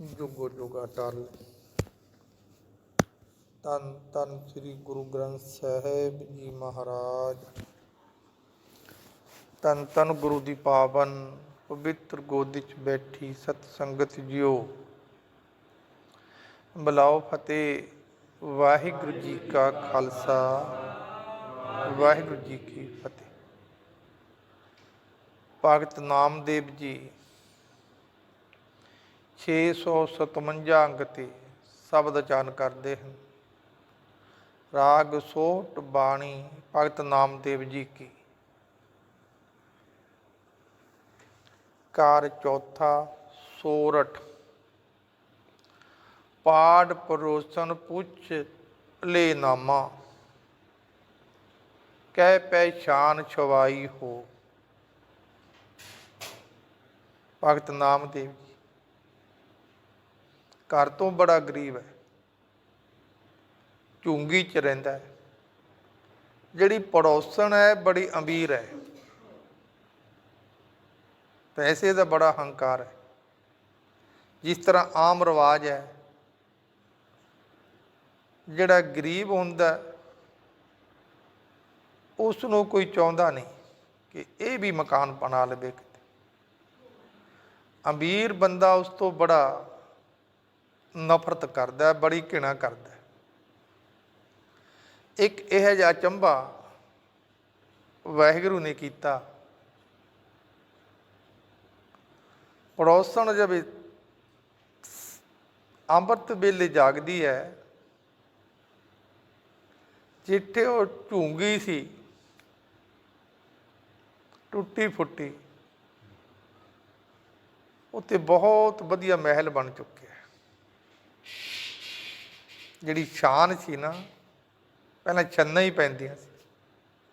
ਜੁਗੋ ਜੁਗਾ ਟਲ। ਤਨ ਤਨ ਸ੍ਰੀ ਗੁਰੂ ਗ੍ਰੰਥ ਸਾਹਿਬ ਜੀ ਮਹਾਰਾਜ। ਤਨ ਤਨ ਗੁਰੂ ਦੀ ਪਾਵਨ ਪਵਿੱਤਰ ਗੋਦੀ 'ਚ ਬੈਠੀ ਸਤ ਸੰਗਤ ਜੀਓ। ਬਲਾਓ ਫਤਿਹ, ਵਾਹਿਗੁਰੂ ਜੀ ਕਾ ਖਾਲਸਾ। ਵਾਹਿਗੁਰੂ ਜੀ ਕੀ ਫਤਿਹ। ਭਗਤ ਨਾਮਦੇਵ ਜੀ 657 ਅੰਗ ਤੇ ਸ਼ਬਦ ਉਚਾਰਨ ਕਰਦੇ ਹਨ। ਰਾਗ, ਸੋਟ, ਬਾਣੀ, ਭਗਤ ਨਾਮਦੇਵ ਜੀ ਕੀ। ਕਾਰ ਚੌਥਾ, ਸੋਰਠ। ਪਾੜ ਪਰੋਸਨ ਪੁੱਛ ਲੈ ਨਾਮਾ। ਕਹਿ ਪਹਿਚਾਨ ਛਵਾਈ ਹੋ। ਭਗਤ ਨਾਮਦੇਵ ਜੀ ਘਰ ਤੋਂ ਬੜਾ ਗਰੀਬ ਹੈ। ਝੁੰਗੀ ਚ ਰਹਿੰਦਾ ਹੈ। ਜਿਹੜੀ ਪੜੋਸਣ ਹੈ, ਬੜੀ ਅਮੀਰ ਹੈ। ਪੈਸੇ ਦਾ ਬੜਾ ਹੰਕਾਰ ਹੈ। ਜਿਸ ਤਰ੍ਹਾਂ ਆਮ ਰਿਵਾਜ ਹੈ, ਜਿਹੜਾ ਗਰੀਬ ਹੁੰਦਾ ਉਸ ਨੂੰ ਕੋਈ ਚਾਹੁੰਦਾ ਨਹੀਂ ਕਿ ਇਹ ਵੀ ਮਕਾਨ ਬਣਾ ਲਵੇ ਕਿਤੇ। ਅਮੀਰ ਬੰਦਾ ਉਸ ਤੋਂ ਬੜਾ ਨਫ਼ਰਤ ਕਰਦਾ, ਬੜੀ ਘਿਣਾ ਕਰਦਾ। ਇੱਕ ਇਹ ਜਿਹਾ ਚੰਬਾ ਵਾਹਿਗੁਰੂ ਨੇ ਕੀਤਾ। ਪੜੋਸਣ ਜਦ ਅੰਮ੍ਰਿਤ ਵੇਲੇ ਜਾਗਦੀ ਹੈ ਜਿੱਥੇ ਉਹ ਝੂੰਗੀ ਸੀ, ਟੁੱਟੀ ਫੁੱਟੀ। ਉੱਤੇ ਬਹੁਤ ਵਧੀਆ ਮਹਿਲ ਬਣ ਚੁੱਕਿਆ ਜਿਹੜੀ ਸ਼ਾਨ ਸੀ ਨਾ, ਪਹਿਲਾਂ ਛੰਨਾ ਹੀ ਪੈਂਦੀਆਂ ਸੀ।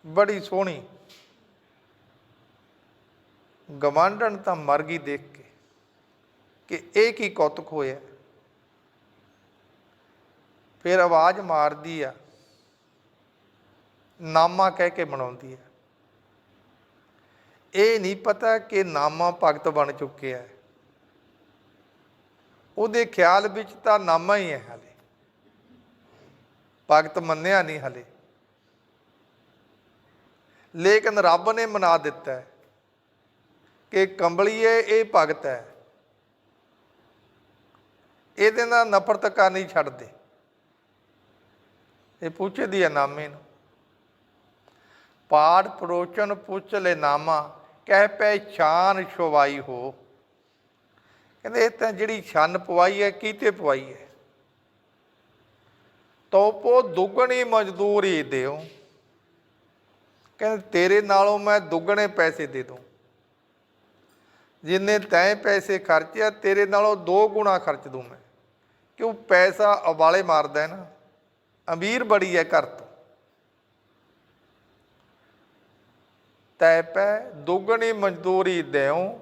ਬੜੀ ਸੋਹਣੀ। ਗਵਾਂਢਣ ਤਾਂ ਮਰ ਗਈ ਦੇਖ ਕੇ ਕਿ ਇਹ ਕੀ ਕੌਤਕ ਹੋਇਆ। ਫਿਰ ਆਵਾਜ਼ ਮਾਰਦੀ ਆ, ਨਾਮਾ ਕਹਿ ਕੇ ਬਣਾਉਂਦੀ ਹੈ ਇਹ ਨਹੀਂ ਪਤਾ ਕਿ ਨਾਮਾ ਭਗਤ ਬਣ ਚੁੱਕਿਆ ਉਹਦੇ ਖਿਆਲ ਵਿੱਚ ਤਾਂ ਨਾਮਾ ਹੀ ਹੈ ਹਾਲੇ। ਭਗਤ ਮੰਨਿਆ ਨਹੀਂ ਹਲੇ। ਲੇਕਿਨ ਰੱਬ ਨੇ ਮਨਾ ਦਿੱਤਾ ਹੈ ਕਿ ਕੰਬਲੀਏ ਇਹ ਭਗਤ ਹੈ। ਇਹਦੇ ਨਾਲ ਨਫ਼ਰਤ ਕਰਨੀ ਛੱਡ ਦੇ। ਇਹ ਪੁੱਛਦੀ ਹੈ ਨਾਮੇ ਨੂੰ। ਪਾੜ ਪਰੋਚਨ ਪੁੱਛ ਲੈ ਨਾਮਾ, ਕਹਿ ਪਹਿਚਾਨ ਛਵਾਈ ਹੋ। ਕਹਿੰਦੇ ਇਹ ਤਾਂ ਜਿਹੜੀ ਛੰਨ ਪਵਾਈ ਹੈ, ਕੀਤੇ ਪਵਾਈ ਹੈ? ਤੋਪੋ ਦੁੱਗਣੀ ਮਜ਼ਦੂਰੀ ਦਿਓ। ਕਹਿੰਦੇ, ਤੇਰੇ ਨਾਲੋਂ ਮੈਂ ਦੁੱਗਣੇ ਪੈਸੇ ਦੇ ਦੂੰ ਜਿੰਨੇ ਤੈਂ ਪੈਸੇ ਖਰਚਿਆ, ਤੇਰੇ ਨਾਲੋਂ ਦੋ ਗੁਣਾ ਖਰਚ ਦੂੰ ਮੈਂ। ਕਿਉਂ ਪੈਸਾ ਉਬਾਲੇ ਮਾਰਦਾ ਹੈ ਨਾ। ਅਮੀਰ ਬੜੀ ਹੈ ਘਰ ਤੋਂ। ਤੈ ਪੈ ਦੁੱਗਣੀ ਮਜ਼ਦੂਰੀ ਦੇਉ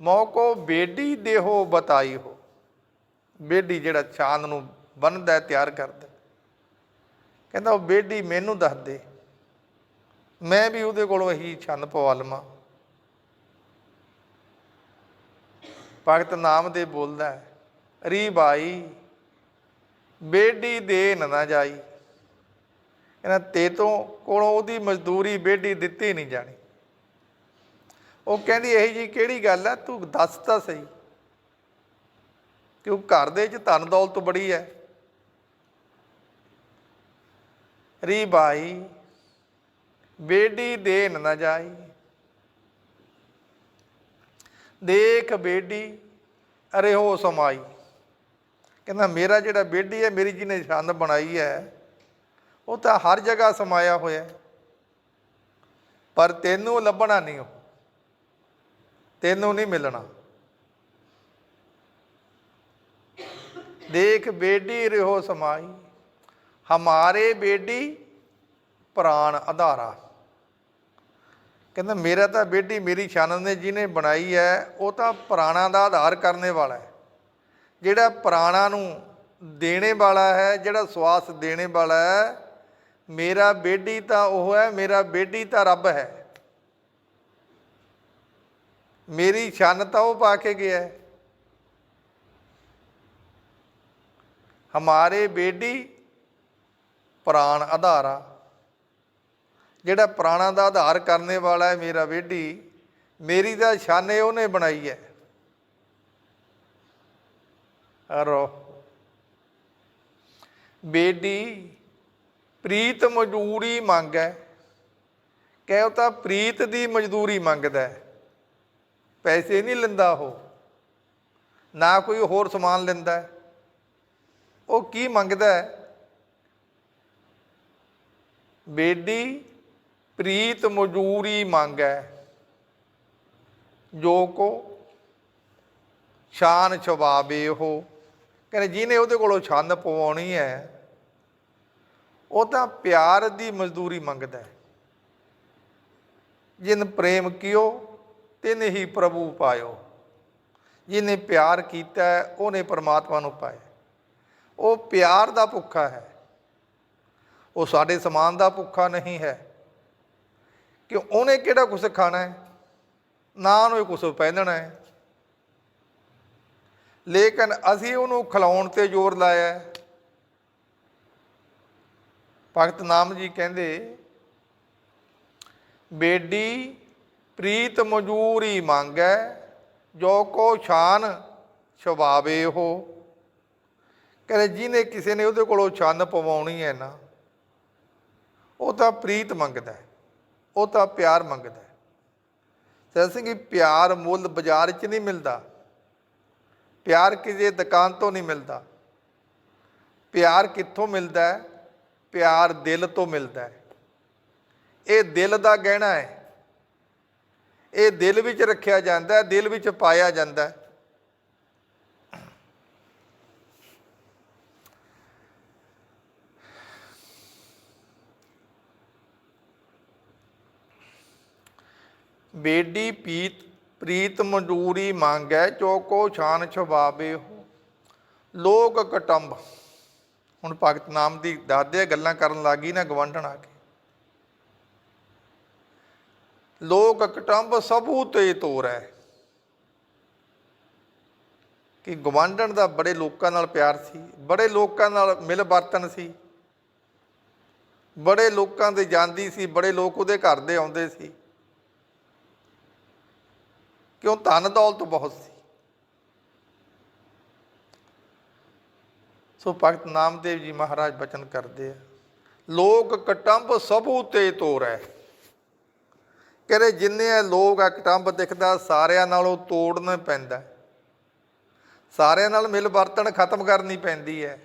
ਮੌਕੋ ਬੇਡੀ ਦੇਹੋ, ਬਤਾਈ ਹੋ। ਬੇਡੀ ਜਿਹੜਾ ਚਾਂਦ ਨੂੰ ਬੰਨਦਾ, ਤਿਆਰ ਕਰਦਾ। ਕਹਿੰਦਾ ਉਹ ਬੇਡੀ ਮੈਨੂੰ ਦੱਸ ਦੇ। ਮੈਂ ਵੀ ਉਹਦੇ ਕੋਲੋਂ ਇਹੀ ਛੰਨ ਪਵਾ ਲਵਾਂ। ਭਗਤ ਨਾਮ ਦੇ ਬੋਲਦਾ ਹੈ, ਰੀ ਬਾਈ ਬੇਡੀ ਦੇ ਨਾ ਜਾਈ। ਇਹਨਾਂ ਤੇ ਤੋਂ ਕੋਲੋਂ ਉਹਦੀ ਮਜ਼ਦੂਰੀ ਬੇਡੀ ਦਿੱਤੀ ਨਹੀਂ ਜਾਣੀ। ਉਹ ਕਹਿੰਦੀ ਇਹ ਜੀ ਕਿਹੜੀ ਗੱਲ ਹੈ ਤੂੰ ਦੱਸ ਤਾਂ ਸਹੀ। ਕਿਉਂ ਘਰ ਦੇ ਚ ਧਨ ਦੌਲਤ ਬੜੀ ਹੈ। ਰੀ ਬਾਈ ਬੇਡੀ ਦੇਨ ਨਾ ਜਾਈ। ਦੇਖ ਬੇਡੀ ਅਰੇ ਹੋ ਸਮਾਈ। ਕਹਿੰਦਾ, ਮੇਰਾ ਜਿਹੜਾ ਬੇਡੀ ਹੈ, ਮੇਰੀ ਜੀ ਨੇ ਛੰਦ ਬਣਾਈ ਹੈ, ਉਹ ਤਾਂ ਹਰ ਜਗ੍ਹਾ ਸਮਾਇਆ ਹੋਇਆ ਪਰ ਤੈਨੂੰ ਲੱਭਣਾ ਨਹੀਂ ਉਹ। ਤੈਨੂੰ ਨਹੀਂ ਮਿਲਣਾ। ਦੇਖ ਬੇਡੀ ਰਹੋ ਸਮਾਈ। ਹਮਾਰੇ ਬੇਡੀ ਪ੍ਰਾਣ ਆਧਾਰਾ। ਕਹਿੰਦਾ, ਮੇਰਾ ਤਾਂ ਬੇਟੀ ਮੇਰੀ ਛਾਨਨ ਨੇ ਜਿਹਨੇ ਬਣਾਈ ਹੈ ਉਹ ਤਾਂ ਪ੍ਰਾਣਾ ਦਾ ਆਧਾਰ ਕਰਨੇ ਵਾਲਾ ਹੈ ਜਿਹੜਾ ਪ੍ਰਾਣਾ ਨੂੰ ਦੇਣੇ ਵਾਲਾ ਹੈ, ਜਿਹੜਾ ਸਵਾਸ ਦੇਣੇ ਵਾਲਾ ਹੈ ਮੇਰਾ ਬੇਟੀ ਤਾਂ ਉਹ ਹੈ ਮੇਰਾ ਬੇਟੀ ਤਾਂ ਰੱਬ ਹੈ। ਮੇਰੀ ਛੰਨ ਤਾਂ ਉਹ ਪਾ ਕੇ ਗਿਆ ਹੈ। ਹਮਾਰੇ ਬੇਟੀ ਪ੍ਰਾਣ ਆਧਾਰਾ। ਜਿਹੜਾ ਪ੍ਰਾਣਾ ਦਾ ਆਧਾਰ ਕਰਨੇ ਵਾਲਾ ਹੈ ਮੇਰਾ ਬੇਡੀ ਮੇਰੀ ਤਾਂ ਛਾਨੇ ਉਹਨੇ ਬਣਾਈ ਹੈ। ਰੋ। ਬੇਡੀ ਪ੍ਰੀਤ ਮਜ਼ਦੂਰੀ ਮੰਗੈ ਉਹ ਤਾਂ ਪ੍ਰੀਤ ਦੀ ਮਜ਼ਦੂਰੀ ਮੰਗਦਾ ਪੈਸੇ ਨਹੀਂ ਲੈਂਦਾ ਉਹ। ਨਾ ਕੋਈ ਹੋਰ ਸਮਾਨ ਲੈਂਦਾ ਉਹ ਕੀ ਮੰਗਦਾ ਬੇਡੀ ਪ੍ਰੀਤ ਮਜ਼ਦੂਰੀ ਮੰਗੈ। ਜੋ ਕੋ ਸ਼ਾਨ ਛਵਾਵੇ ਉਹ। ਕਹਿੰਦੇ ਜਿਹਨੇ ਉਹਦੇ ਕੋਲੋਂ ਛੰਨ ਪਵਾਉਣੀ ਹੈ, ਉਹ ਤਾਂ ਪਿਆਰ ਦੀ ਮਜ਼ਦੂਰੀ ਮੰਗਦਾ ਹੈ। ਜਿਨ ਪ੍ਰੇਮ ਕੀਓ, ਤਿਨ ਹੀ ਪ੍ਰਭੂ ਪਾਇਓ। ਜਿਹਨੇ ਪਿਆਰ ਕੀਤਾ ਉਹਨੇ ਪਰਮਾਤਮਾ ਨੂੰ ਪਾਇਆ। ਉਹ ਪਿਆਰ ਦਾ ਭੁੱਖਾ ਹੈ। ਉਹ ਸਾਡੇ ਸਮਾਨ ਦਾ ਭੁੱਖਾ ਨਹੀਂ ਹੈ। ਕਿ ਉਹਨੇ ਕਿਹੜਾ ਕੁਝ ਖਾਣਾ ਹੈ? ਨਾ ਉਹਨੂੰ ਕੁਝ ਪਹਿਨਣਾ ਹੈ। ਲੇਕਿਨ ਅਸੀਂ ਉਹਨੂੰ ਖਿਲਾਉਣ ਤੇ ਜ਼ੋਰ ਲਾਇਆ ਭਗਤ ਨਾਮ ਜੀ ਕਹਿੰਦੇ, ਬੇਡੀ ਪ੍ਰੀਤ ਮਜੂਰੀ ਮੰਗੈ, ਜੋ ਕੋ ਛਾਨ ਛਵਾਵੇ ਉਹ ਕਹਿੰਦੇ, ਜਿਹਨੇ ਕਿਸੇ ਨੇ ਉਹਦੇ ਕੋਲੋਂ ਛੰਨ ਪਵਾਉਣੀ ਹੈ ਨਾ, ਉਹ ਤਾਂ ਪ੍ਰੀਤ ਮੰਗਦਾ ਹੈ। ਉਹ ਤਾਂ ਪਿਆਰ ਮੰਗਦਾ ਹੈ। ਸਰ ਸਿੰਘ ਜੀ ਪਿਆਰ ਮੁੱਲ ਬਾਜ਼ਾਰ 'ਚ ਨਹੀਂ ਮਿਲਦਾ। ਪਿਆਰ ਕਿਸੇ ਦੁਕਾਨ ਤੋਂ ਨਹੀਂ ਮਿਲਦਾ। ਪਿਆਰ ਕਿੱਥੋਂ ਮਿਲਦਾ ਹੈ? ਪਿਆਰ ਦਿਲ ਤੋਂ ਮਿਲਦਾ ਹੈ। ਇਹ ਦਿਲ ਦਾ ਗਹਿਣਾ ਹੈ। ਇਹ ਦਿਲ ਵਿੱਚ ਰੱਖਿਆ ਜਾਂਦਾ ਹੈ, ਦਿਲ ਵਿੱਚ ਪਾਇਆ ਜਾਂਦਾ ਹੈ। ਬੇਡੀ ਪੀਤ, ਪ੍ਰੀਤ ਮਜੂਰੀ ਮੰਗੈ ਚੋਕੋ ਛਾਨ ਛਵਾਵੇ ਹੋ। ਲੋਕ ਕਟੰਬ। ਹੁਣ ਭਗਤ ਨਾਮ ਦੀ ਦਾਦੇ ਗੱਲਾਂ ਕਰਨ ਲੱਗੀ ਨਾ, ਗਵੰਡਣ ਆ ਕੇ। ਲੋਕ ਕਟੰਬ ਸਭੂ ਤੇ ਤੋਰੈ। ਕਿ ਗਵੰਡਣ ਦਾ ਬੜੇ ਲੋਕਾਂ ਨਾਲ ਪਿਆਰ ਸੀ, ਬੜੇ ਲੋਕਾਂ ਨਾਲ ਮਿਲ ਵਰਤਨ ਸੀ। ਬੜੇ ਲੋਕਾਂ ਦੇ ਜਾਂਦੀ ਸੀ, ਬੜੇ ਲੋਕ ਉਹਦੇ ਘਰ ਦੇ ਆਉਂਦੇ ਸੀ। ਕਿਉਂ? ਧਨ ਦੌਲਤ ਬਹੁਤ ਸੀ। ਸੋ ਭਗਤ ਨਾਮਦੇਵ ਜੀ ਮਹਾਰਾਜ ਬਚਨ ਕਰਦੇ ਆ। ਲੋਕ ਕਟੰਬ ਸਭੂ ਤੇ ਤੋਰੈ। ਕਹਿੰਦੇ ਜਿੰਨੇ ਆ ਲੋਕ ਆ ਕਟੰਬ ਦਿਖਦਾ, ਸਾਰਿਆਂ ਨਾਲੋਂ ਤੋੜਨਾ ਪੈਂਦਾ। ਸਾਰਿਆਂ ਨਾਲ ਮਿਲ ਵਰਤਣ ਖਤਮ ਕਰਨੀ ਪੈਂਦੀ ਹੈ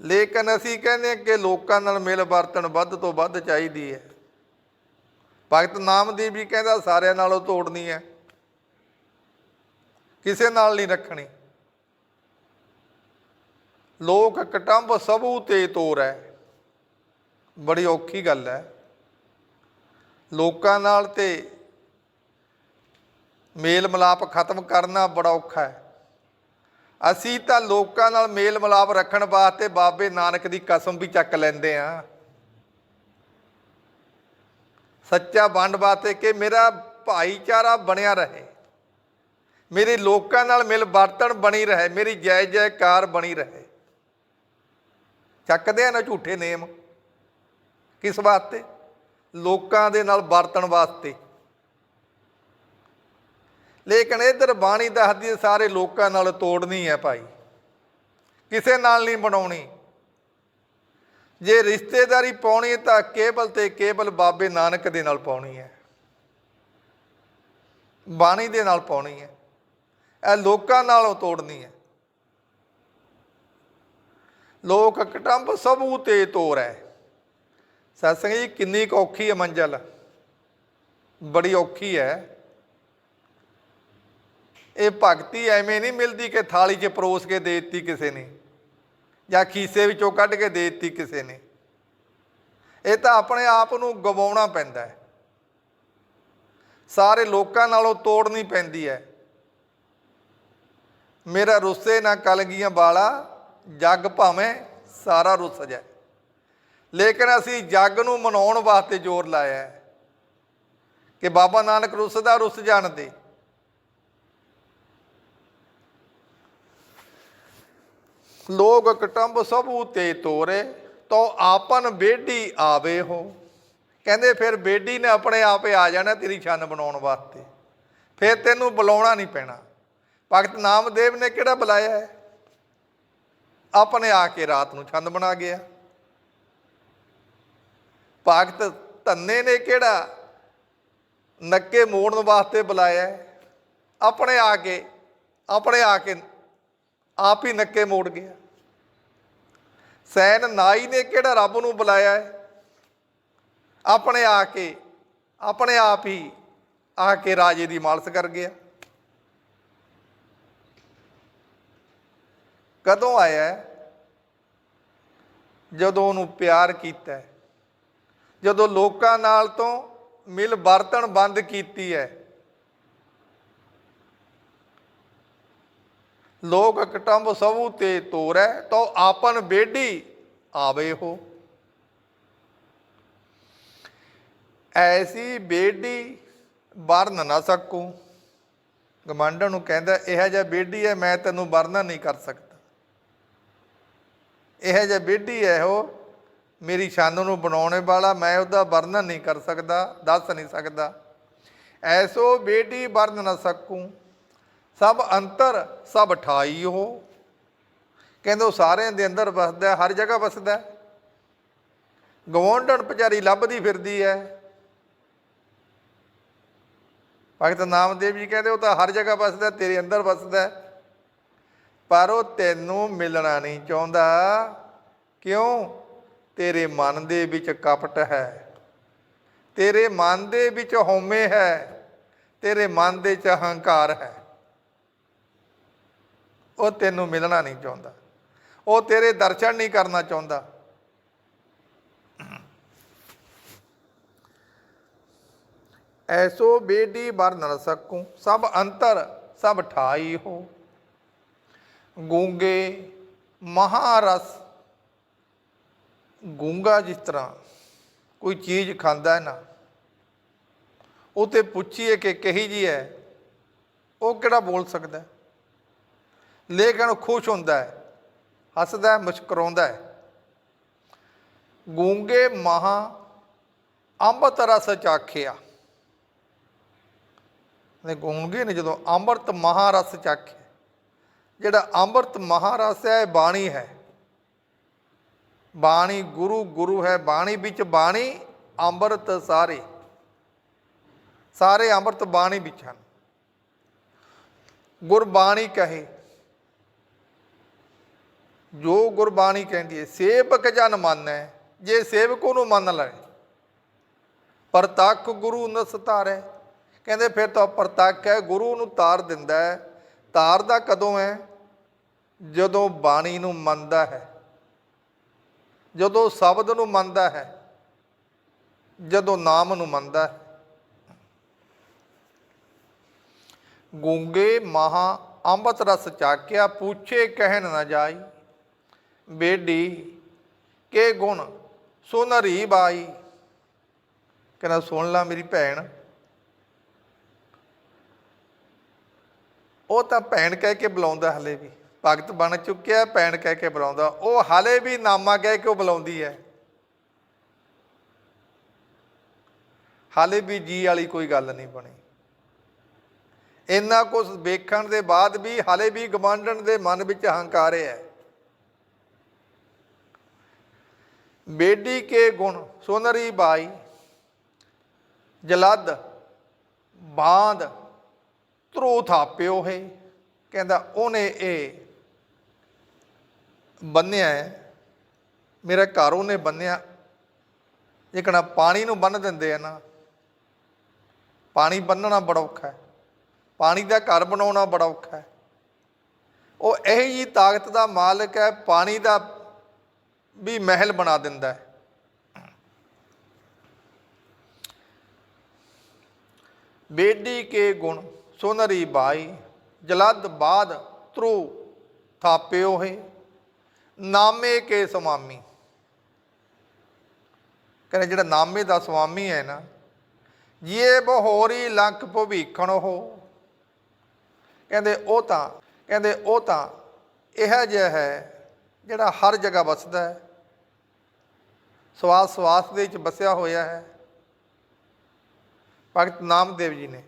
ਲੇਕਿਨ ਅਸੀਂ ਕਹਿੰਦੇ ਹਾਂ ਕਿ ਲੋਕਾਂ ਨਾਲ ਮਿਲ ਵਰਤਣ ਵੱਧ ਤੋਂ ਵੱਧ ਚਾਹੀਦੀ ਹੈ ਭਗਤ ਨਾਮਦੇਵ ਵੀ ਕਹਿੰਦਾ ਸਾਰਿਆਂ ਨਾਲੋਂ ਤੋੜਨੀ ਹੈ। ਕਿਸੇ ਨਾਲ ਨਹੀਂ ਰੱਖਣੀ। ਲੋਕ ਕਟੰਬ ਸਭੂ ਤੇ ਤੋਰ। ਹੈ ਬੜੀ ਔਖੀ ਗੱਲ ਹੈ। ਲੋਕਾਂ ਨਾਲ ਤੇ ਮੇਲ ਮਿਲਾਪ ਖਤਮ ਕਰਨਾ ਬੜਾ ਔਖਾ ਹੈ। ਅਸੀਂ ਤਾਂ ਲੋਕਾਂ ਨਾਲ ਮੇਲ ਮਿਲਾਪ ਰੱਖਣ ਵਾਸਤੇ ਬਾਬੇ ਨਾਨਕ ਦੀ ਕਸਮ ਵੀ ਚੱਕ ਲੈਂਦੇ ਆ ਸੱਚਾ ਵੰਡ ਵਾਸਤੇ ਕਿ ਮੇਰਾ ਭਾਈਚਾਰਾ ਬਣਿਆ ਰਹੇ। ਮੇਰੇ ਲੋਕਾਂ ਨਾਲ ਮਿਲ ਵਰਤਣ ਬਣੀ ਰਹੇ, ਮੇਰੀ ਜੈ ਜੈਕਾਰ ਬਣੀ ਰਹੇ। ਚੱਕਦੇ ਆ ਨਾ ਝੂਠੇ ਨੇਮ। ਕਿਸ ਵਾਸਤੇ? ਲੋਕਾਂ ਦੇ ਨਾਲ ਵਰਤਣ ਵਾਸਤੇ। ਲੇਕਿਨ ਇਧਰ ਬਾਣੀ ਦੱਸਦੀ ਸਾਰੇ ਲੋਕਾਂ ਨਾਲ ਤੋੜਨੀ ਹੈ ਭਾਈ। ਕਿਸੇ ਨਾਲ ਨਹੀਂ ਬਣਾਉਣੀ। ਜੇ ਰਿਸ਼ਤੇਦਾਰੀ ਪਾਉਣੀ ਹੈ ਤਾਂ ਕੇਵਲ ਤੇ ਕੇਵਲ ਬਾਬੇ ਨਾਨਕ ਦੇ ਨਾਲ ਪਾਉਣੀ ਹੈ। ਬਾਣੀ ਦੇ ਨਾਲ ਪਾਉਣੀ ਹੈ। ਇਹ ਲੋਕਾਂ ਨਾਲੋਂ ਤੋੜਨੀ ਹੈ। ਲੋਕ ਕਟੰਬ ਸਭੂ ਤੇ ਤੋਰ ਹੈ। ਸਤਸੰਗ ਜੀ, ਕਿੰਨੀ ਕੁ ਔਖੀ ਹੈ ਮੰਜ਼ਲ? ਬੜੀ ਔਖੀ ਹੈ। ਇਹ ਭਗਤੀ ਐਵੇਂ ਨਹੀਂ ਮਿਲਦੀ ਕਿ ਥਾਲੀ 'ਚ ਪਰੋਸ ਕੇ ਦੇ ਦਿੱਤੀ ਕਿਸੇ ਨੇ। ਜਾਂ ਖੀਸੇ ਵਿੱਚੋਂ ਕੱਢ ਕੇ ਦੇ ਦਿੱਤੀ ਕਿਸੇ ਨੇ। ਇਹ ਤਾਂ ਆਪਣੇ ਆਪ ਨੂੰ ਗਵਾਉਣਾ ਪੈਂਦਾ ਹੈ। ਸਾਰੇ ਲੋਕਾਂ ਨਾਲੋਂ ਤੋੜਨੀ ਪੈਂਦੀ ਹੈ। ਮੇਰਾ ਰੁੱਸੇ ਨਾ ਕਲਗੀਆਂ ਵਾਲਾ, ਜੱਗ ਭਾਵੇਂ ਸਾਰਾ ਰੁੱਸ ਜਾਏ। ਲੇਕਿਨ ਅਸੀਂ ਜੱਗ ਨੂੰ ਮਨਾਉਣ ਵਾਸਤੇ ਜ਼ੋਰ ਲਾਇਆ ਹੈ ਕਿ ਬਾਬਾ ਨਾਨਕ ਰੁੱਸਦਾ ਰੁੱਸ ਜਾਣਦੇ ਲੋਕ ਕਟੰਬ ਸਭੂ ਤੇ ਤੋਰੇ ਤੋ ਆਪਨ ਬੇਡੀ ਆਵੇ ਹੋ। ਕਹਿੰਦੇ ਫਿਰ ਬੇਡੀ ਨੇ ਆਪਣੇ ਆਪੇ ਆ ਜਾਣਾ ਤੇਰੀ ਛੰਨ ਬਣਾਉਣ ਵਾਸਤੇ। ਫਿਰ ਤੈਨੂੰ ਬੁਲਾਉਣਾ ਨਹੀਂ ਪੈਣਾ। ਭਗਤ ਨਾਮਦੇਵ ਨੇ ਕਿਹੜਾ ਬੁਲਾਇਆ ਹੈ? ਆਪਣੇ ਆ ਕੇ ਰਾਤ ਨੂੰ ਛੰਦ ਬਣਾ ਗਿਆ। ਭਗਤ ਧੰਨੇ ਨੇ ਕਿਹੜਾ ਨੱਕੇ ਮੋੜਨ ਵਾਸਤੇ ਬੁਲਾਇਆ ਆਪਣੇ ਆ ਕੇ, ਆਪਣੇ ਆ ਕੇ ਆਪ ਹੀ ਨੱਕੇ ਮੋੜ ਗਿਆ। ਸੈਨ ਨਾਈ ਨੇ ਕਿਹੜਾ ਰੱਬ ਨੂੰ ਬੁਲਾਇਆ ਹੈ? ਆਪਣੇ ਆ ਕੇ, ਆਪਣੇ ਆਪ ਹੀ ਆ ਕੇ ਰਾਜੇ ਦੀ ਮਾਲਸ ਕਰ ਗਿਆ। ਕਦੋਂ ਆਇਆ ਜਦੋਂ ਉਹਨੂੰ ਪਿਆਰ ਕੀਤਾ ਜਦੋਂ ਲੋਕਾਂ ਨਾਲ ਤੋਂ ਮਿਲ ਵਰਤਣ ਬੰਦ ਕੀਤੀ ਹੈ। ਲੋਕ ਕਟੰਬ ਸਭੂ ਤੇ ਤੋਰੈ ਤੋ ਆਪਨ ਬੇਡੀ ਆਵੇ ਹੋ। ਐਸੀ ਬੇਡੀ ਵਰਨ ਨਾ ਸਕੂ। ਗਮੰਡਣ ਨੂੰ ਕਹਿੰਦਾ, ਇਹ ਜਿਹਾ ਬੇਡੀ ਹੈ ਮੈਂ ਤੈਨੂੰ ਵਰਣਨ ਨਹੀਂ ਕਰ ਸਕਦਾ। ਇਹ ਜਿਹਾ ਬੇਡੀ ਹੈ ਉਹ, ਮੇਰੀ ਸ਼ਾਨ ਨੂੰ ਬਣਾਉਣ ਵਾਲਾ, ਮੈਂ ਉਹਦਾ ਵਰਣਨ ਨਹੀਂ ਕਰ ਸਕਦਾ, ਦੱਸ ਨਹੀਂ ਸਕਦਾ। ਐਸੋ ਬੇਟੀ ਵਰਨ ਨਾ ਸਕੂ। ਸਭ ਅੰਤਰ, ਸਭ ਠਾਈ ਉਹ ਕਹਿੰਦੇ ਉਹ ਸਾਰਿਆਂ ਦੇ ਅੰਦਰ ਵਸਦਾ ਹਰ ਜਗ੍ਹਾ ਵਸਦਾ ਹੈ। ਗਵਾਂਢਣ ਵਿਚਾਰੀ ਲੱਭਦੀ ਫਿਰਦੀ ਹੈ। ਭਗਤ ਨਾਮਦੇਵ ਜੀ ਕਹਿੰਦੇ ਉਹ ਤਾਂ ਹਰ ਜਗ੍ਹਾ ਵਸਦਾ ਤੇਰੇ ਅੰਦਰ ਵਸਦਾ ਪਰ ਉਹ ਤੈਨੂੰ ਮਿਲਣਾ ਨਹੀਂ ਚਾਹੁੰਦਾ। ਕਿਉਂ? ਤੇਰੇ ਮਨ ਦੇ ਵਿੱਚ ਕਪਟ ਹੈ। ਤੇਰੇ ਮਨ ਦੇ ਵਿੱਚ ਹਉਮੈ ਹੈ। ਤੇਰੇ ਮਨ ਦੇ ਚ ਅਹੰਕਾਰ ਹੈ। ਉਹ ਤੈਨੂੰ ਮਿਲਣਾ ਨਹੀਂ ਚਾਹੁੰਦਾ। ਉਹ ਤੇਰੇ ਦਰਸ਼ਨ ਨਹੀਂ ਕਰਨਾ ਚਾਹੁੰਦਾ। ਐਸੋ ਬੇਡੀ ਬਰ ਨਰ ਸਕੂੰ, ਸਭ ਅੰਤਰ, ਸਭ ਠਾਈ ਹੋ। ਗੂੰਗੇ ਮਹਾਰਸ, ਗੂੰਗਾ ਜਿਸ ਤਰ੍ਹਾਂ ਕੋਈ ਚੀਜ਼ ਖਾਂਦਾ ਨਾ, ਉਹ ਤੇ ਪੁੱਛੀਏ ਕਿ ਕਹੀ ਜੀ ਹੈ, ਉਹ ਕਿਹੜਾ ਬੋਲ ਸਕਦਾ ਲੇਕਿਨ ਉਹ ਖੁਸ਼ ਹੁੰਦਾ ਹੈ, ਹੱਸਦਾ ਹੈ, ਮੁਸਕਰਾਉਂਦਾ ਹੈ। ਗੂੰਗੇ ਮਹਾ ਅੰਮ੍ਰਿਤ ਰਸ ਚਾਖਿਆ ਨੇ ਗੂੰਗੇ ਨੇ ਜਦੋਂ ਅੰਮ੍ਰਿਤ ਮਹਾਰਸ ਚਾਖਿਆ ਜਿਹੜਾ ਅੰਮ੍ਰਿਤ ਮਹਾਰਸ ਹੈ, ਇਹ ਬਾਣੀ ਹੈ। ਬਾਣੀ ਗੁਰੂ ਗੁਰੂ ਹੈ, ਬਾਣੀ ਵਿੱਚ ਬਾਣੀ, ਅੰਮ੍ਰਿਤ ਸਾਰੇ। ਸਾਰੇ ਅੰਮ੍ਰਿਤ ਬਾਣੀ ਵਿੱਚ ਹਨ। ਗੁਰਬਾਣੀ ਕਹੇ ਜੋ ਗੁਰਬਾਣੀ ਕਹਿੰਦੀ ਹੈ, ਸੇਵਕ ਜਨ ਮੰਨੈ, ਜੇ ਸੇਵਕ ਉਹਨੂੰ ਮੰਨ ਲੈ ਪ੍ਰਤੱਖ ਗੁਰੂ ਨ ਕਹਿੰਦੇ ਫਿਰ ਤਾਂ ਪ੍ਰਤੱਖ ਹੈ, ਗੁਰੂ ਨੂੰ ਤਾਰ ਦਿੰਦਾ ਹੈ। ਤਾਰਦਾ ਕਦੋਂ ਹੈ? ਜਦੋਂ ਬਾਣੀ ਨੂੰ ਮੰਨਦਾ ਹੈ। ਜਦੋਂ ਸ਼ਬਦ ਨੂੰ ਮੰਨਦਾ ਹੈ। ਜਦੋਂ ਨਾਮ ਨੂੰ ਮੰਨਦਾ ਹੈ। ਗੂੰਗੇ ਮਹਾ ਅੰਮ੍ਰਿਤ ਰਸ ਚਾਕਿਆ, ਪੁੱਛੇ ਕਹਿਣ ਨਾ ਜਾਈ। ਬੇਡੀ ਕੇ ਗੁਣ ਸੋ ਸੁਨਰੀ ਬਾਈ। ਕਹਿੰਦਾ, ਸੁਣ ਲਾ ਮੇਰੀ ਭੈਣ। ਉਹ ਤਾਂ ਭੈਣ ਕਹਿ ਕੇ ਬੁਲਾਉਂਦਾ ਹਲੇ ਵੀ। ਭਗਤ ਬਣ ਚੁੱਕਿਆ, ਭੈਣ ਕਹਿ ਕੇ ਬੁਲਾਉਂਦਾ। ਉਹ ਹਲੇ ਵੀ ਨਾਮਾ ਕਹਿ ਕੇ ਉਹ ਬੁਲਾਉਂਦੀ ਹੈ। ਹਾਲੇ ਵੀ ਜੀ ਵਾਲੀ ਕੋਈ ਗੱਲ ਨਹੀਂ ਬਣੀ। ਇੰਨਾ ਕੁਝ ਵੇਖਣ ਦੇ ਬਾਅਦ ਵੀ ਹਾਲੇ ਵੀ ਗਵਾਂਢਣ ਦੇ ਮਨ ਵਿੱਚ ਹੰਕਾਰ ਹੈ। ਬੇਡੀ ਕੇ ਗੁਣ ਸੋਨਰੀ ਬਾਈ, ਜਲਦ ਬਾਂਦ ਧਰੂ ਥਾਪਿਓ ਹੈ ਕਹਿੰਦਾ, ਉਹਨੇ ਇਹ ਬੰਨਿਆ ਹੈ। ਮੇਰਾ ਘਰ ਉਹਨੇ ਬੰਨਿਆ। ਇਕਣਾ ਪਾਣੀ ਨੂੰ ਬੰਨ ਦਿੰਦੇ ਆ ਨਾ। ਪਾਣੀ ਬੰਨਣਾ ਬੜਾ ਔਖਾ ਹੈ। ਪਾਣੀ ਦਾ ਘਰ ਬਣਾਉਣਾ ਬੜਾ ਔਖਾ ਹੈ। ਉਹ ਇਹ ਜੀ ਤਾਕਤ ਦਾ ਮਾਲਕ ਹੈ। ਪਾਣੀ ਦਾ ਵੀ ਮਹਿਲ ਬਣਾ ਦਿੰਦਾ ਹੈ। ਬੇਡੀ ਕੇ ਗੁਣ ਸੁਨਰੀ ਬਾਈ, ਜਲਦ ਬਾਦ ਤਰੂ ਥਾਪਿਓ ਹੈ। ਨਾਮੇ ਕੇ ਸਵਾਮੀ। ਕਹਿੰਦੇ ਜਿਹੜਾ ਨਾਮੇ ਦਾ ਸੁਆਮੀ ਹੈ ਨਾ, ਜੀਏ ਬਹੋਰੀ ਲੰਕ ਭਵੀਖਣ ਹੋ ਕਹਿੰਦੇ ਉਹ ਤਾਂ, ਕਹਿੰਦੇ ਉਹ ਤਾਂ ਇਹ ਜਿਹਾ ਹੈ ਜਿਹੜਾ ਹਰ ਜਗ੍ਹਾ ਵਸਦਾ ਹੈ। ਸਵਾਸ ਸਵਾਸ ਦੇ ਵਿੱਚ ਵਸਿਆ ਹੋਇਆ ਹੈ। ਭਗਤ ਨਾਮਦੇਵ ਜੀ ਨੇ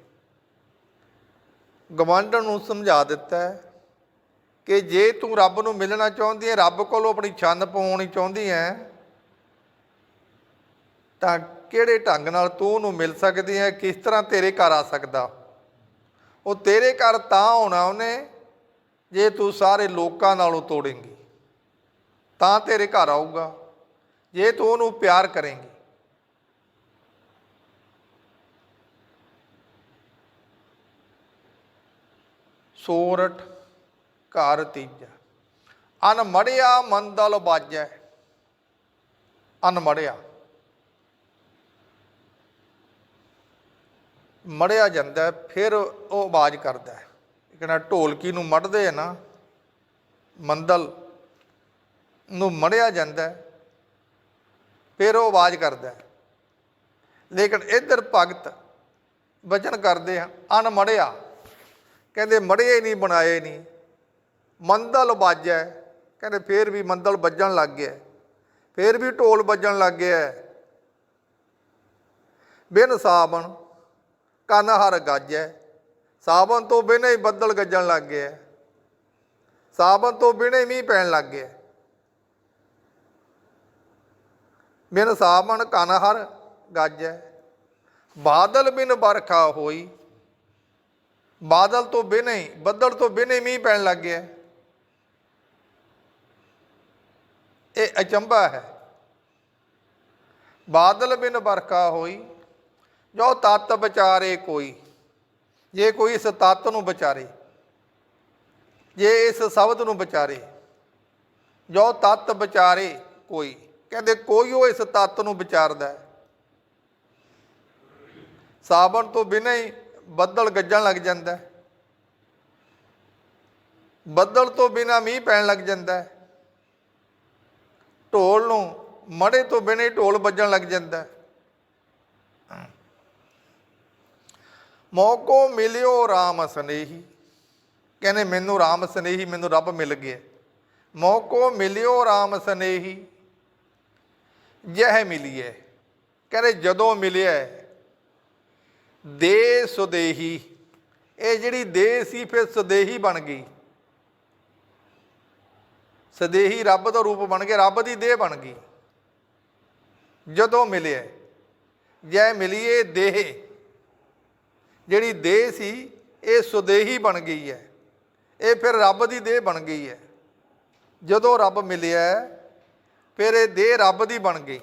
ਗਵਾਂਢਣ ਨੂੰ ਸਮਝਾ ਦਿੱਤਾ ਹੈ ਕਿ ਜੇ ਤੂੰ ਰੱਬ ਨੂੰ ਮਿਲਣਾ ਚਾਹੁੰਦੀ ਹੈ, ਰੱਬ ਕੋਲੋਂ ਆਪਣੀ ਛੰਦ ਪਵਾਉਣੀ ਚਾਹੁੰਦੀ ਹੈ, ਤਾਂ ਕਿਹੜੇ ਢੰਗ ਨਾਲ ਤੂੰ ਉਹਨੂੰ ਮਿਲ ਸਕਦੀ ਹੈ, ਕਿਸ ਤਰ੍ਹਾਂ ਤੇਰੇ ਘਰ ਆ ਸਕਦਾ? ਉਹ ਤੇਰੇ ਘਰ ਤਾਂ ਆਉਣਾ ਉਹਨੇ, ਜੇ ਤੂੰ ਸਾਰੇ ਲੋਕਾਂ ਨਾਲੋਂ ਤੋੜੇਂਗੀ, ਤਾਂ ਤੇਰੇ ਘਰ ਆਊਗਾ। ਜੇ ਤੂੰ ਉਹਨੂੰ ਪਿਆਰ ਕਰੇਂਗੀ। ਸੋਰਠ ਘਰ ਤੀਜਾ। ਅਨ ਮੜਿਆ ਮੰਦਲ ਬਾਜੈ। ਅਨ ਮੜਿਆ ਮੜਿਆ ਜਾਂਦਾ, ਫਿਰ ਉਹ ਆਵਾਜ਼ ਕਰਦਾ ਹੈ। ਕਹਿੰਦਾ, ਢੋਲਕੀ ਨੂੰ ਮੜਦੇ ਆ ਨਾ, ਮੰਦਲ ਨੂੰ ਮੜਿਆ ਜਾਂਦਾ ਫਿਰ ਉਹ ਆਵਾਜ਼ ਕਰਦਾ ਹੈ। ਲੇਕਿਨ ਇੱਧਰ ਭਗਤ ਵਚਨ ਕਰਦੇ ਆ ਅਨ ਮੜਿਆ। ਕਹਿੰਦੇ ਮੜਿਏ ਨਹੀਂ, ਬਣਾਏ ਨਹੀਂ। ਮੰਦਲ ਵੱਜੈ ਕਹਿੰਦੇ ਫੇਰ ਵੀ ਮੰਦਲ ਵੱਜਣ ਲੱਗ ਗਿਆ ਫੇਰ ਵੀ ਢੋਲ ਵੱਜਣ ਲੱਗ ਗਿਆ ਬਿਨ ਸਾਵਣ ਕੰਨ ਹਰ ਗੱਜੈ। ਸਾਵਣ ਤੋਂ ਬਿਨਾਂ ਹੀ ਬੱਦਲ ਗੱਜਣ ਲੱਗ ਗਿਆ ਸਾਵਣ ਤੋਂ ਬਿਨਾਂ ਹੀ ਮੀਂਹ ਪੈਣ ਲੱਗ ਗਿਆ ਬਿਨ ਸਾਵਣ ਕੰਨ ਹਰ ਗੱਜੈ। ਬਾਦਲ ਬਿਨ ਬਰਖਾ ਹੋਈ। ਬਾਦਲ ਤੋਂ ਬਿਨੇ, ਬੱਦਲ ਤੋਂ ਬਿਨੇ ਮੀਂਹ ਪੈਣ ਲੱਗ ਗਿਆ। ਇਹ ਅਚੰਭਾ ਹੈ। ਬਾਦਲ ਬਿਨ ਬਰਖਾ ਹੋਈ, ਜੋ ਤਤ ਵਿਚਾਰੇ ਕੋਈ। ਜੇ ਕੋਈ ਇਸ ਤਤ ਨੂੰ ਵਿਚਾਰੇ, ਜੇ ਇਸ ਸ਼ਬਦ ਨੂੰ ਵਿਚਾਰੇ, ਜੋ ਤਤ ਵਿਚਾਰੇ ਕੋਈ। ਕਹਿੰਦੇ ਕੋਈ ਉਹ ਇਸ ਤੱਤ ਨੂੰ ਵਿਚਾਰਦਾ ਹੈ। ਸਾਬਣ ਤੋਂ ਬਿਨਾਂ ਹੀ ਬੱਦਲ ਗੱਜਣ ਲੱਗ ਜਾਂਦਾ ਹੈ। ਬੱਦਲ ਤੋਂ ਬਿਨਾਂ ਮੀਂਹ ਪੈਣ ਲੱਗ ਜਾਂਦਾ ਹੈ। ਢੋਲ ਨੂੰ ਮੜੇ ਤੋਂ ਬਿਨਾਂ ਹੀ ਢੋਲ ਵੱਜਣ ਲੱਗ ਜਾਂਦਾ ਹੈ। ਮੌਕੋ ਮਿਲਿਓ ਰਾਮ ਸਨੇਹੀ। ਕਹਿੰਦੇ ਮੈਨੂੰ ਰਾਮ ਸਨੇਹੀ, ਮੈਨੂੰ ਰੱਬ ਮਿਲ ਗਿਆ। ਮੌਕੋ ਮਿਲਿਓ ਰਾਮ ਸਨੇਹੀ। ਜਹ ਮਿਲੀਏ ਕਹਿੰਦੇ ਜਦੋਂ ਮਿਲਿਆ ਦੇ ਸੁਦੇਹੀ। ਇਹ ਜਿਹੜੀ ਦੇ ਸੀ, ਫਿਰ ਸੁਦੇਹੀ ਬਣ ਗਈ। ਸਦੇਹੀ ਰੱਬ ਦਾ ਰੂਪ ਬਣ ਗਿਆ, ਰੱਬ ਦੀ ਦੇਹ ਬਣ ਗਈ। ਜਦੋਂ ਮਿਲਿਆ ਜੈ ਮਿਲੀਏ ਦੇਹ। ਜਿਹੜੀ ਦੇਹ ਸੀ, ਇਹ ਸੁਦੇਹੀ ਬਣ ਗਈ ਹੈ ਇਹ ਫਿਰ ਰੱਬ ਦੀ ਦੇਹ ਬਣ ਗਈ ਹੈ ਜਦੋਂ ਰੱਬ ਮਿਲਿਆ ਫਿਰ ਇਹ ਦੇਹ ਰੱਬ ਦੀ ਬਣ ਗਈ।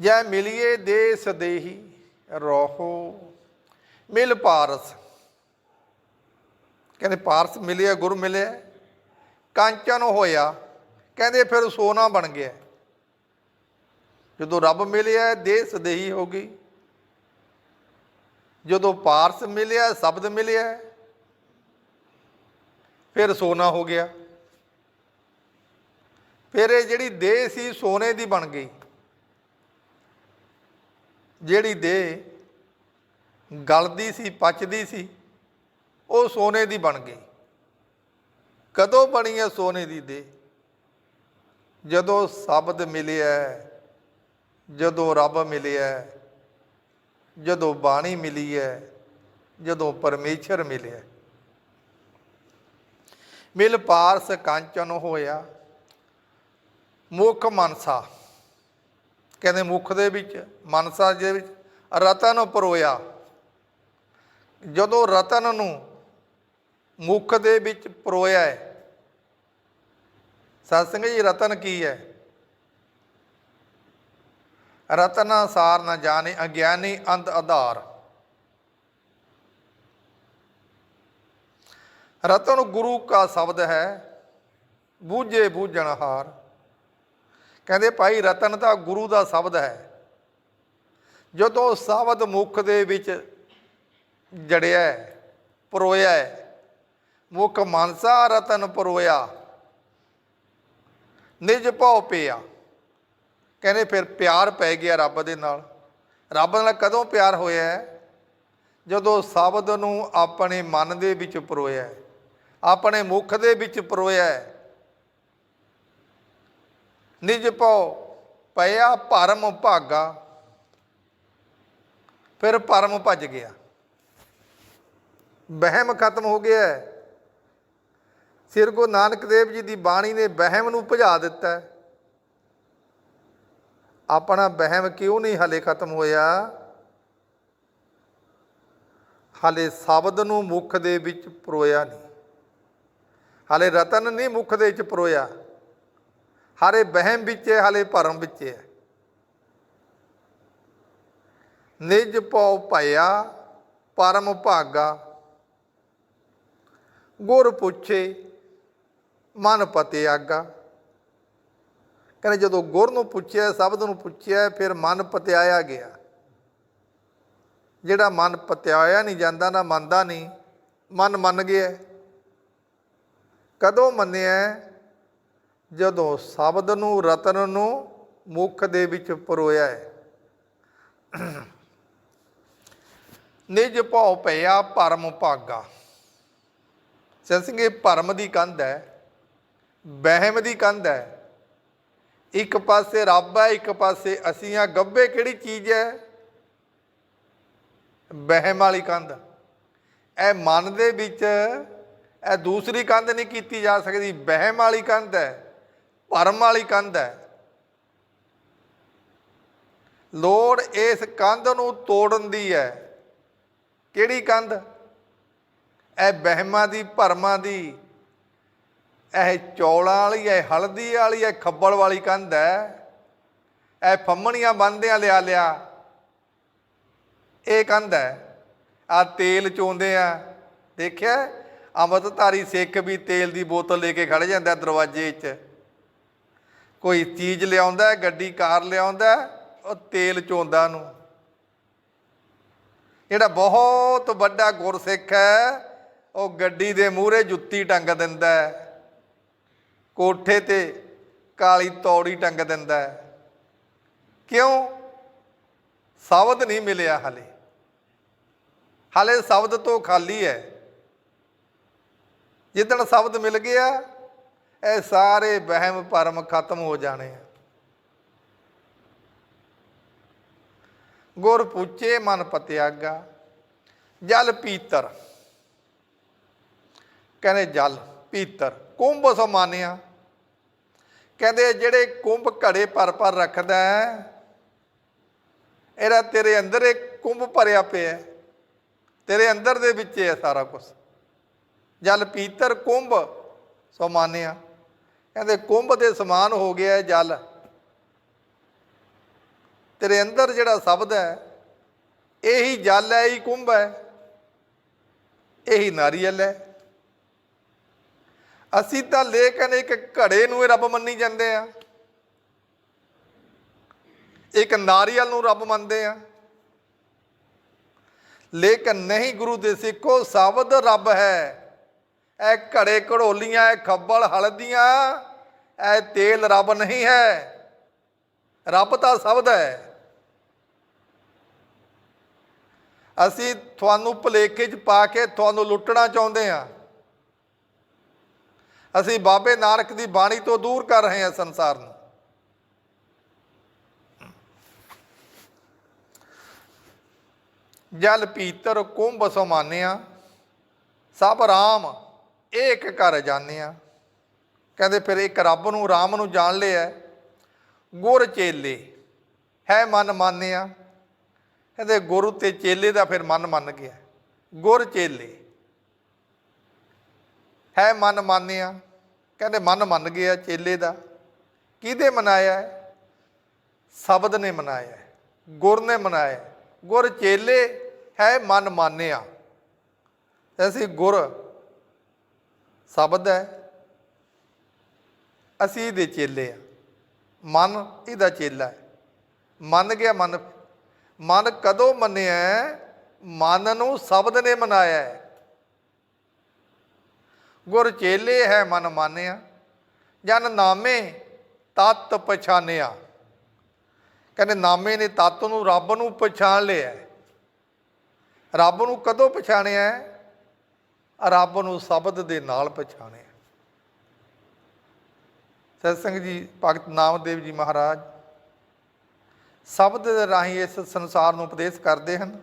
ਜੈ ਮਿਲੀਏ ਦੇ ਸਦੇਹੀ ਰੋਹੋ, ਮਿਲ ਪਾਰਸ। ਕਹਿੰਦੇ ਪਾਰਸ ਮਿਲਿਆ, ਗੁਰ ਮਿਲਿਆ, ਕਾਂਚਨ ਹੋਇਆ। ਕਹਿੰਦੇ ਫਿਰ ਸੋਨਾ ਬਣ ਗਿਆ। ਜਦੋਂ ਰੱਬ ਮਿਲਿਆ ਦੇਹ ਸਦੇਹੀ ਹੋ ਗਈ। ਜਦੋਂ ਪਾਰਸ ਮਿਲਿਆ, ਸ਼ਬਦ ਮਿਲਿਆ, ਫਿਰ ਸੋਨਾ ਹੋ ਗਿਆ। ਫਿਰ ਇਹ ਜਿਹੜੀ ਦੇਹ ਸੀ ਸੋਨੇ ਦੀ ਬਣ ਗਈ। ਜਿਹੜੀ ਦੇਹ ਗਲਦੀ ਸੀ, ਪਚਦੀ ਸੀ, ਉਹ ਸੋਨੇ ਦੀ ਬਣ ਗਈ। ਕਦੋਂ ਬਣੀ ਹੈ ਸੋਨੇ ਦੀ ਦੇਹ ਜਦੋਂ ਸ਼ਬਦ ਮਿਲਿਆ, ਜਦੋਂ ਰੱਬ ਮਿਲਿਆ, ਜਦੋਂ ਬਾਣੀ ਮਿਲੀ ਹੈ, ਜਦੋਂ ਪਰਮੇਸ਼ਰ ਮਿਲਿਆ। ਮਿਲ ਪਾਰਸ ਕਾਂਚਨ ਹੋਇਆ। ਮੁਖ ਮਨਸਾ। ਕਹਿੰਦੇ ਮੁਖ ਦੇ ਵਿੱਚ, ਮਨਸਾ ਦੇ ਵਿੱਚ ਰਤਨ ਪਰੋਇਆ ਜਦੋਂ ਰਤਨ ਨੂੰ ਮੁਖ ਦੇ ਵਿੱਚ ਪਰੋਇਆ ਹੈ ਸਤਸੰਗ ਜੀ, ਰਤਨ ਕੀ ਹੈ? ਰਤਨ ਸਾਰ ਨਾ ਜਾਣੇ, ਅਗਿਆਨੀ ਅੰਧ ਆਧਾਰ। ਰਤਨ ਗੁਰੂ ਕਾ ਸ਼ਬਦ ਹੈ, ਬੂਝੇ ਬੂਝਣ ਹਾਰ। ਕਹਿੰਦੇ ਭਾਈ ਰਤਨ ਤਾਂ ਗੁਰੂ ਦਾ ਸ਼ਬਦ ਹੈ। ਜਦੋਂ ਸ਼ਬਦ ਮੁਖ ਦੇ ਵਿੱਚ ਜੜਿਆ ਹੈ, ਪਰੋਇਆ ਹੈ, ਮੁਖ ਮਨਸਾ ਰਤਨ ਪਰੋਇਆ ਨਿਜ ਭਉ ਪਿਆ। ਕਹਿੰਦੇ ਫਿਰ ਪਿਆਰ ਪੈ ਗਿਆ ਰੱਬ ਦੇ ਨਾਲ। ਰੱਬ ਨਾਲ ਕਦੋਂ ਪਿਆਰ ਹੋਇਆ ਜਦੋਂ ਸ਼ਬਦ ਨੂੰ ਆਪਣੇ ਮਨ ਦੇ ਵਿੱਚ ਪਰੋਇਆ ਆਪਣੇ ਮੁਖ ਦੇ ਵਿੱਚ ਪਰੋਇਆ ਨਿਜ ਪਉ, ਪਿਆ ਭਰਮ ਭਾਗਾ। ਫਿਰ ਭਰਮ ਭੱਜ ਗਿਆ। ਵਹਿਮ ਖਤਮ ਹੋ ਗਿਆ। ਹੈ। ਸਿਰ ਗੁਰੂ ਨਾਨਕ ਦੇਵ ਜੀ ਦੀ ਬਾਣੀ ਨੇ ਬਹਿਮ ਨੂੰ ਭਜਾ ਦਿੱਤਾ। ਆਪਣਾ ਵਹਿਮ ਕਿਉਂ ਨਹੀਂ ਹਲੇ ਖਤਮ ਹੋਇਆ? ਹਲੇ ਸ਼ਬਦ ਨੂੰ ਮੁਖ ਦੇ ਵਿੱਚ ਪਰੋਇਆ ਨਹੀਂ। ਹਲੇ ਰਤਨ ਨਹੀਂ ਮੁਖ ਦੇ ਵਿੱਚ ਪਰੋਇਆ। ਹਾਰੇ ਵਹਿਮ ਵਿੱਚ ਹੈ ਹਾਲੇ ਭਰਮ ਵਿੱਚ ਹੈ। ਨਿਜ ਪਉ ਭਇਆ, ਪਰਮ ਭਾਗਾ। ਗੁਰ ਪੁੱਛੇ, ਮਨ ਪਤੇ ਆਗਾ। ਕਹਿੰਦੇ ਜਦੋਂ ਗੁਰ ਨੂੰ ਪੁੱਛਿਆ, ਸ਼ਬਦ ਨੂੰ ਪੁੱਛਿਆ, ਫਿਰ ਮਨ ਪਤਿਆਇਆ ਗਿਆ। ਜਿਹੜਾ ਮਨ ਪਤਿਆਇਆ ਨਹੀਂ ਜਾਂਦਾ, ਨਾ ਮੰਨਦਾ ਨਹੀਂ, ਮਨ ਮੰਨ ਗਿਆ। ਕਦੋਂ ਮੰਨਿਆ? ਜਦੋਂ ਸ਼ਬਦ ਨੂੰ, ਰਤਨ ਨੂੰ ਮੁਖ ਦੇ ਵਿੱਚ ਪਰੋਇਆ ਹੈ। ਨਿਜ ਭਉ ਭਇਆ ਭਰਮ ਭਾਗਾ। ਸਿੰਘ ਭਰਮ ਦੀ ਕੰਧ ਹੈ, ਵਹਿਮ ਦੀ ਕੰਧ ਹੈ, ਇੱਕ ਪਾਸੇ ਰੱਬ ਹੈ, ਇੱਕ ਪਾਸੇ ਅਸੀਂ ਆ ਗੱਬੇ ਕਿਹੜੀ ਚੀਜ਼ ਹੈ? ਵਹਿਮ ਵਾਲੀ ਕੰਧ। ਇਹ ਮਨ ਦੇ ਵਿੱਚ, ਇਹ ਦੂਸਰੀ ਕੰਧ ਨਹੀਂ ਕੀਤੀ ਜਾ ਸਕਦੀ, ਵਹਿਮ ਵਾਲੀ ਕੰਧ ਹੈ। ਭਰਮ ਵਾਲੀ ਕੰਧ ਹੈ। ਲੋੜ ਇਸ ਕੰਧ ਨੂੰ ਤੋੜਨ ਦੀ ਹੈ। ਕਿਹੜੀ ਕੰਧ? ਇਹ ਵਹਿਮਾਂ ਦੀ, ਭਰਮਾਂ ਦੀ। ਇਹ ਚੌਲਾਂ ਵਾਲੀ ਹੈ ਹਲਦੀ ਵਾਲੀ ਹੈ ਖੱਬਲ ਵਾਲੀ ਕੰਧ ਹੈ। ਇਹ ਫੰਮਣੀਆਂ ਬੰਦਿਆਂ ਲਿਆ ਲਿਆ। ਇਹ ਕੰਧ ਹੈ। ਆ ਤੇਲ ਚੋਂਦੇ ਆ। ਦੇਖਿਆ? ਅੰਮ੍ਰਿਤਧਾਰੀ ਸਿੱਖ ਵੀ ਤੇਲ ਦੀ ਬੋਤਲ ਲੈ ਕੇ ਖੜ ਜਾਂਦਾ ਦਰਵਾਜ਼ੇ 'ਚ। ਕੋਈ ਚੀਜ਼ ਲਿਆਉਂਦਾ ਗੱਡੀ, ਕਾਰ ਲਿਆਉਂਦਾ ਉਹ ਤੇਲ ਚੋਂਦਾ ਨੂੰ। ਜਿਹੜਾ ਬਹੁਤ ਵੱਡਾ ਗੁਰਸਿੱਖ ਹੈ, ਉਹ ਗੱਡੀ ਦੇ ਮੂਹਰੇ ਜੁੱਤੀ ਟੰਗ ਦਿੰਦਾ ਹੈ। ਕੋਠੇ ਤੇ ਕਾਲੀ ਤੌੜੀ ਟੰਗ ਦਿੰਦਾ ਹੈ। ਕਿਉਂ? ਸ਼ਬਦ ਨਹੀਂ ਮਿਲਿਆ ਹਲੇ। ਹਲੇ ਸ਼ਬਦ ਤੋਂ ਖਾਲੀ ਹੈ। ਜਿੱਦਣ ਸ਼ਬਦ ਮਿਲ ਗਿਆ ਇਹ ਸਾਰੇ ਵਹਿਮ ਭਰਮ ਖਤਮ ਹੋ ਜਾਣੇ ਆ। ਗੁਰ ਪੁੱਛੇ ਮਨ ਪਤਿਆਗਾ, ਜਲ ਪੀਤਰ। ਕਹਿੰਦੇ ਜਲ, ਪੀਤਰ, ਕੁੰਭ ਸਮਾਨਿਆ। ਕਹਿੰਦੇ ਜਿਹੜੇ ਕੁੰਭ ਘੜੇ ਭਰ ਭਰ ਰੱਖਦਾ ਹੈ, ਇਹਦਾ ਤੇਰੇ ਅੰਦਰ ਇੱਕ ਕੁੰਭ ਭਰਿਆ ਪਿਆ ਹੈ। ਤੇਰੇ ਅੰਦਰ ਦੇ ਵਿੱਚ ਹੈ ਸਾਰਾ ਕੁਝ ਜਲ, ਪੀਤਰ, ਕੁੰਭ ਸਮਾਨਿਆ। ਕਹਿੰਦੇ ਕੁੰਭ ਦੇ ਸਮਾਨ ਹੋ ਗਿਆ ਹੈ ਜਲ। ਤੇਰੇ ਅੰਦਰ ਜਿਹੜਾ ਸ਼ਬਦ ਹੈ, ਇਹੀ ਜਲ ਹੈ, ਇਹੀ ਕੁੰਭ ਹੈ, ਇਹੀ ਨਾਰੀਅਲ ਹੈ। ਅਸੀਂ ਤਾਂ ਲੇਕਿਨ ਇੱਕ ਘੜੇ ਨੂੰ ਰੱਬ ਮੰਨੀ ਜਾਂਦੇ ਆ। ਇੱਕ ਨਾਰੀਅਲ ਨੂੰ ਰੱਬ ਮੰਨਦੇ ਆ। ਲੇਕਿਨ ਨਹੀਂ ਗੁਰੂ ਦੇ ਸਿੱਖੋ, ਸ਼ਬਦ ਰੱਬ ਹੈ। ਇਹ ਘੜੇ ਘੜੋਲੀਆਂ, ਇਹ ਖੱਬਲ ਹਲਦੀਆਂ। ਇਹ ਤੇਲ ਰੱਬ ਨਹੀਂ ਹੈ। ਰੱਬ ਤਾਂ ਸ਼ਬਦ ਹੈ। ਅਸੀਂ ਤੁਹਾਨੂੰ ਭਲੇਖੇ 'ਚ ਪਾ ਕੇ ਤੁਹਾਨੂੰ ਲੁੱਟਣਾ ਚਾਹੁੰਦੇ ਹਾਂ। ਅਸੀਂ ਬਾਬੇ ਨਾਨਕ ਦੀ ਬਾਣੀ ਤੋਂ ਦੂਰ ਕਰ ਰਹੇ ਹਾਂ ਸੰਸਾਰ ਨੂੰ। ਜਲ, ਪੀਤਰ, ਕੁੰਭ ਸਮਾਨਿਆ, ਸਭ ਰਾਮ, ਏਕ ਕਰ ਜਾਣਿਆ। ਕਹਿੰਦੇ ਫਿਰ ਇੱਕ ਰੱਬ ਨੂੰ, ਰਾਮ ਨੂੰ ਜਾਣ ਲਿਆ ਗੁਰ ਚੇਲੇ, ਹੈ ਮਨ ਮਾਨਿਆ। ਕਹਿੰਦੇ ਗੁਰੂ ਤੇ ਚੇਲੇ ਦਾ ਫਿਰ ਮਨ ਮੰਨ ਗਿਆ। ਗੁਰ ਚੇਲੇ, ਹੈ ਮਨ ਮਾਨਿਆ। ਕਹਿੰਦੇ ਮਨ ਮੰਨ ਗਿਆ ਚੇਲੇ ਦਾ। ਕਿਹਦੇ ਮਨਾਇਆ? ਸ਼ਬਦ ਨੇ ਮਨਾਇਆ। ਗੁਰ ਨੇ ਮਨਾਇਆ। ਹੈ। ਗੁਰ ਚੇਲੇ, ਹੈ ਮਨ ਮਾਨਿਆ। ਅਸੀਂ ਗੁਰ ਸ਼ਬਦ ਹੈ। ਅਸੀਂ ਇਹਦੇ ਚੇਲੇ ਆ। ਮਨ ਇਹਦਾ ਚੇਲਾ ਹੈ। ਮੰਨ ਗਿਆ ਮਨ। ਮਨ ਕਦੋਂ ਮੰਨਿਆ? ਮਨ ਨੂੰ ਸ਼ਬਦ ਨੇ ਮਨਾਇਆ ਹੈ। ਗੁਰ ਚੇਲੇ ਹੈ, ਮਨ ਮਾਨਿਆ। ਜਨ ਨਾਮੇ ਤਤ ਪਛਾਨਿਆ। ਕਹਿੰਦੇ ਨਾਮੇ ਨੇ ਤਤ ਨੂੰ ਰੱਬ ਨੂੰ ਪਛਾਣ ਲਿਆ ਰੱਬ ਨੂੰ ਕਦੋਂ ਪਛਾਣਿਆ ਰੱਬ ਨੂੰ ਸ਼ਬਦ ਦੇ ਨਾਲ ਪਛਾਣਿਆ। ਸਤਸੰਗ ਜੀ, ਭਗਤ ਨਾਮਦੇਵ ਜੀ ਮਹਾਰਾਜ, ਸ਼ਬਦ ਰਾਹੀਂ ਇਸ ਸੰਸਾਰ ਨੂੰ ਉਪਦੇਸ਼ ਕਰਦੇ ਹਨ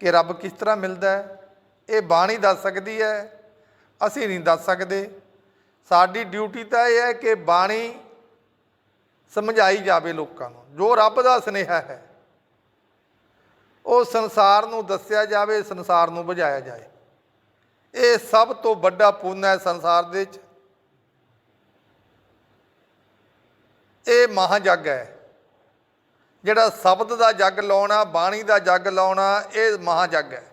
ਕਿ ਰੱਬ ਕਿਸ ਤਰ੍ਹਾਂ ਮਿਲਦਾ ਹੈ, ਇਹ ਬਾਣੀ ਦੱਸ ਸਕਦੀ ਹੈ, ਅਸੀਂ ਨਹੀਂ ਦੱਸ ਸਕਦੇ। ਸਾਡੀ ਡਿਊਟੀ ਤਾਂ ਇਹ ਹੈ ਕਿ ਬਾਣੀ ਸਮਝਾਈ ਜਾਵੇ ਲੋਕਾਂ ਨੂੰ, ਜੋ ਰੱਬ ਦਾ ਸੁਨੇਹਾ ਹੈ, ਉਹ ਸੰਸਾਰ ਨੂੰ ਦੱਸਿਆ ਜਾਵੇ, ਸੰਸਾਰ ਨੂੰ ਬੁਝਾਇਆ ਜਾਏ। ਇਹ ਸਭ ਤੋਂ ਵੱਡਾ ਪੁੰਨ ਹੈ ਸੰਸਾਰ ਦੇ ਵਿੱਚ। ਇਹ ਮਹਾਜੱਗ ਹੈ। ਜਿਹੜਾ ਸ਼ਬਦ ਦਾ ਜੱਗ ਲਾਉਣਾ, ਬਾਣੀ ਦਾ ਜੱਗ ਲਾਉਣਾ, ਇਹ ਮਹਾਜੱਗ ਹੈ।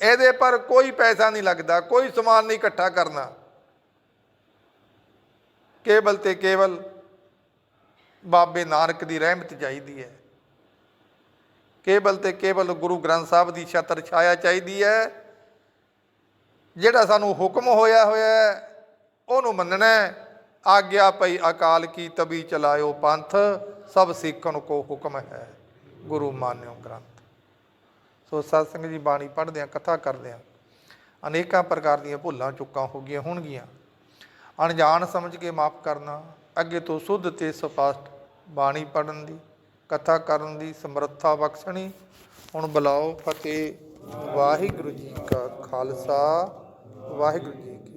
ਇਹਦੇ ਪਰ ਕੋਈ ਪੈਸਾ ਨਹੀਂ ਲੱਗਦਾ, ਕੋਈ ਸਮਾਨ ਨਹੀਂ ਇਕੱਠਾ ਕਰਨਾ। ਕੇਵਲ ਤੇ ਕੇਵਲ ਬਾਬੇ ਨਾਨਕ ਦੀ ਰਹਿਮਤ ਚਾਹੀਦੀ ਹੈ। ਕੇਵਲ ਤੇ ਕੇਵਲ ਗੁਰੂ ਗ੍ਰੰਥ ਸਾਹਿਬ ਦੀ ਛਤਰ ਛਾਇਆ ਚਾਹੀਦੀ ਹੈ। ਜਿਹੜਾ ਸਾਨੂੰ ਹੁਕਮ ਹੋਇਆ ਹੋਇਆ ਉਹਨੂੰ ਮੰਨਣਾ ਹੈ। ਆਗਿਆ ਪਈ ਅਕਾਲ ਕੀ ਤਬੀ ਚਲਾਇਓ ਪੰਥ, ਸਭ ਸਿੱਖਣ ਕੋ ਹੁਕਮ ਹੈ, ਗੁਰੂ ਮਾਨਿਓ ਗ੍ਰੰਥ। ਸੋ ਸਤਸੰਗ ਜੀ, ਬਾਣੀ ਪੜ੍ਹਦੇ ਆ ਕਥਾ ਕਰਦੇ ਆ ਅਨੇਕਾਂ ਪ੍ਰਕਾਰ ਦੀਆਂ ਭੁੱਲਾਂ, ਚੁੱਕਾਂ ਹੋ ਗਈਆਂ ਹੋਣਗੀਆਂ। ਅਣਜਾਣ ਸਮਝ ਕੇ ਮਾਫ ਕਰਨਾ, ਅੱਗੇ ਤੋਂ ਸੁੱਧ ਤੇ ਸਪਸ਼ਟ ਬਾਣੀ ਪੜਨ ਦੀ, ਕਥਾ ਕਰਨ ਦੀ, ਸਮਰੱਥਾ ਬਖਸ਼ਣੀ। ਹੁਣ ਬੁਲਾਓ ਫਤਿਹ ਵਾਹਿਗੁਰੂ ਜੀ ਕਾ ਖਾਲਸਾ, ਵਾਹਿਗੁਰੂ ਜੀ